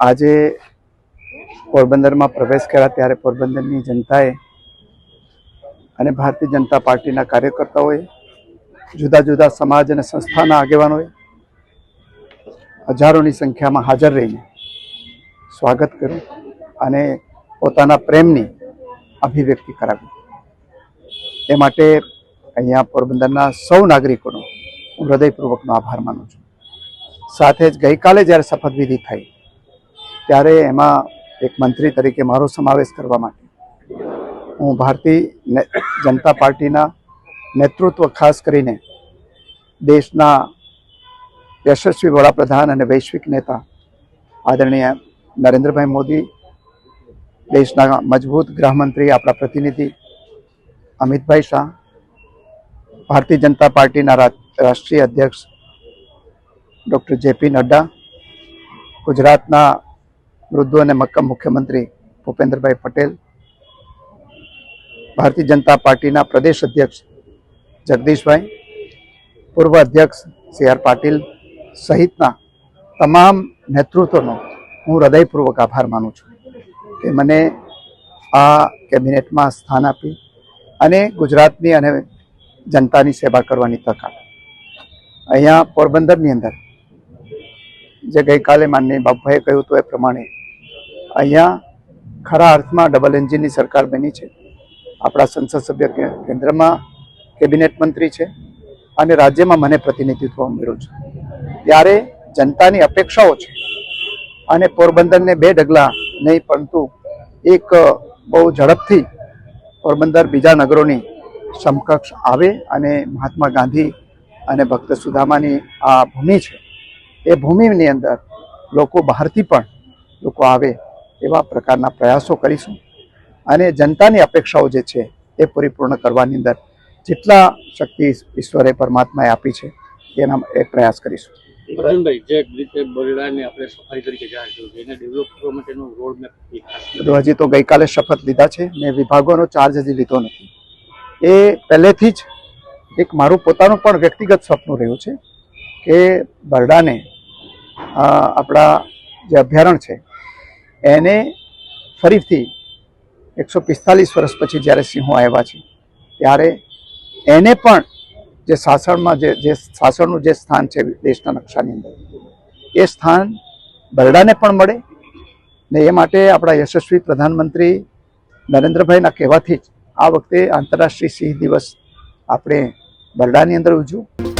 આજે પોરબંદરમાં પ્રવેશ કર્યા ત્યારે પોરબંદરની જનતાએ અને ભારતીય જનતા પાર્ટીના કાર્યકર્તાઓએ જુદા જુદા સમાજ અને સંસ્થાના આગેવાનોએ હજારોની સંખ્યામાં હાજર રહીને સ્વાગત કર્યું અને પોતાના પ્રેમની અભિવ્યક્તિ કરાવી. એ માટે અહીંયા પોરબંદરના સૌ નાગરિકોનો હું હૃદયપૂર્વકનો આભાર માનું છું. સાથે જ ગઈકાલે જ્યારે શપથવિધિ થઈ ત્યારે એમાં એક મંત્રી તરીકે મારો સમાવેશ કરવા માટે હું ભારતીય જનતા પાર્ટીના નેતૃત્વ ખાસ કરીને દેશના યશસ્વી વડાપ્રધાન અને વૈશ્વિક નેતા આદરણીય નરેન્દ્રભાઈ મોદી, દેશના મજબૂત ગૃહમંત્રી, આપણા પ્રતિનિધિ અમિતભાઈ શાહ, ભારતીય જનતા પાર્ટીના રાષ્ટ્રીય અધ્યક્ષ ડૉક્ટર જેપી નડ્ડા, ગુજરાતના મૃદુ અને મક્કમ મુખ્યમંત્રી ભૂપેન્દ્રભાઈ પટેલ, ભારતીય જનતા પાર્ટીના પ્રદેશ અધ્યક્ષ જગદીશભાઈ, પૂર્વ અધ્યક્ષ સી આર પાટીલ સહિતના તમામ નેતૃત્વનો હું હૃદયપૂર્વક આભાર માનું છું કે મને આ કેબિનેટમાં સ્થાન આપી અને ગુજરાતની અને જનતાની સેવા કરવાની તક આપી. અહીંયા પોરબંદરની અંદર જે ગઈકાલે માનનીય બાપભાઈએ કહ્યું હતું એ પ્રમાણે અહીંયા ખરા અર્થમાં ડબલ એન્જિનની સરકાર બની છે. આપણા સંસદ સભ્ય કેન્દ્રમાં કેબિનેટ મંત્રી છે અને રાજ્યમાં મને પ્રતિનિધિત્વ મળ્યું છે. ત્યારે જનતાની અપેક્ષાઓ છે અને પોરબંદરને બે ડગલા નહીં પરંતુ એક બહુ ઝડપથી પોરબંદર બીજા નગરોની સમકક્ષ આવે અને મહાત્મા ગાંધી અને ભક્ત સુદામાની આ ભૂમિ છે. એ ભૂમિની અંદર લોકો બહારથી પણ લોકો આવે એવા પ્રકારના પ્રયાસો કરીશું. અને જનતાની અપેક્ષાઓ જે છે એ પરિપૂર્ણ કરવાની અંદર જેટલા શક્તિ ઈશ્વરે પરમાત્માએ આપી છે એના એ પ્રયાસ કરીશું. અર્જુનભાઈ જે રીતે બરડાને આપણે સફારી તરીકે જાહેર કર્યું છે એને ડેવલપ કરવા માટેનું રોડ મેપ હજી તો ગઈકાલે શપથ લીધા છે મેં વિભાગોનો ચાર્જ હજી લીધો નથી. એ પહેલેથી જ એક મારું પોતાનું પણ વ્યક્તિગત સપનું રહ્યું છે કે બરડાને આપણા જે અભયારણ્ય છે, એને ફરીથી એકસો પિસ્તાલીસ વર્ષ પછી જ્યારે સિંહો આવ્યા છે, ત્યારે એને પણ જે સાસણમાં જે જે સાસણનું જે સ્થાન છે દેશના નકશાની અંદર, એ સ્થાન બરડાને પણ મળે ને એ માટે આપણા યશસ્વી પ્રધાનમંત્રી નરેન્દ્રભાઈના કહેવાથી જ આ વખતે આંતરરાષ્ટ્રીય સિંહ દિવસ આપણે બરડાની અંદર ઉજવ્યું.